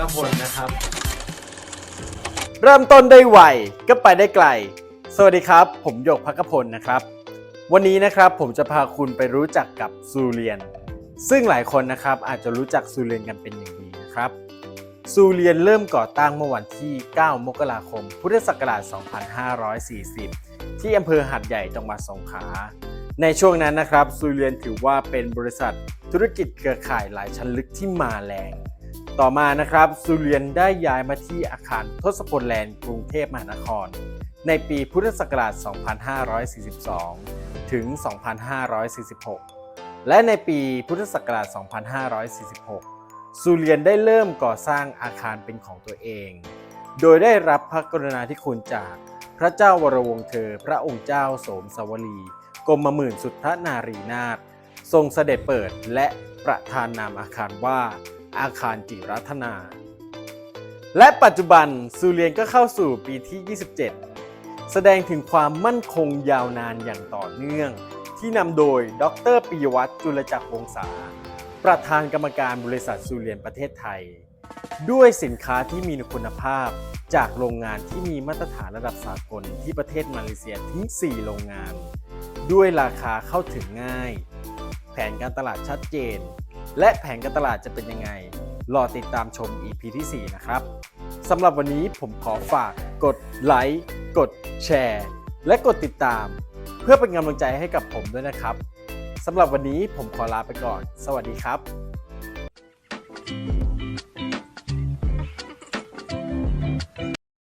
กพลนะครับ เริ่มต้นได้ไวก็ไปได้ไกล สวัสดีครับ ผมหยกพักพลนะครับ วันนี้นะครับผมจะพาคุณไปรู้จักกับซูเรียน ซึ่งหลายคนนะครับอาจจะรู้จักซูเรียนกันเป็นอย่างดีนะครับซูเรียนเริ่มก่อตั้งเมื่อวันที่ 9 มกราคม พุทธศักราช 2540 ที่อำเภอหัดใหญ่จังหวัดสงขลา ในช่วงนั้นนะครับซูเรียนถือว่าเป็นบริษัทธุรกิจเครือข่ายหลายชั้นลึกที่มาแรง ต่อมานะครับซูเรียนได้ย้ายมาที่อาคารทศพลแลนด์กรุงเทพมหานคร ในปีพุทธศักราช 2542 ถึง 2546 และในปีพุทธศักราช 2546 ซูเรียนได้เริ่มก่อสร้างอาคารเป็นของตัวเอง โดยได้รับพระกรุณาธิคุณจากพระเจ้าวรวงเธอ พระองค์เจ้าโสมสวลีกรมหมื่นสุทธนารีนาถทรงเสด็จเปิดและประธานนามอาคารว่า อาคารจิรัตนา และปัจจุบันซูเรียนก็เข้าสู่ปีที่ 27 แสดงถึงความมั่นคงยาวนานอย่างต่อเนื่อง ที่นำโดยดรปิยวัฒน์จุลจักรวงศาประธานกรรมการบริษัทซูเรียนประเทศไทย ด้วยสินค้าที่มีคุณภาพจากโรงงานที่มีมาตรฐานระดับสากลที่ประเทศมาเลเซียถึง 4 โรงงาน ด้วยราคาเข้าถึงง่าย แผนการตลาดชัดเจน และแผนการตลาดจะเป็นยังไง รอติดตามชม EP ที่ 4 นะครับสำหรับวันนี้ผมขอฝากกดไลค์กดแชร์ และกดติดตาม เพื่อเป็นกำลังใจให้กับผมด้วยนะครับสำหรับวันนี้ผมขอลาไปก่อน สวัสดีครับ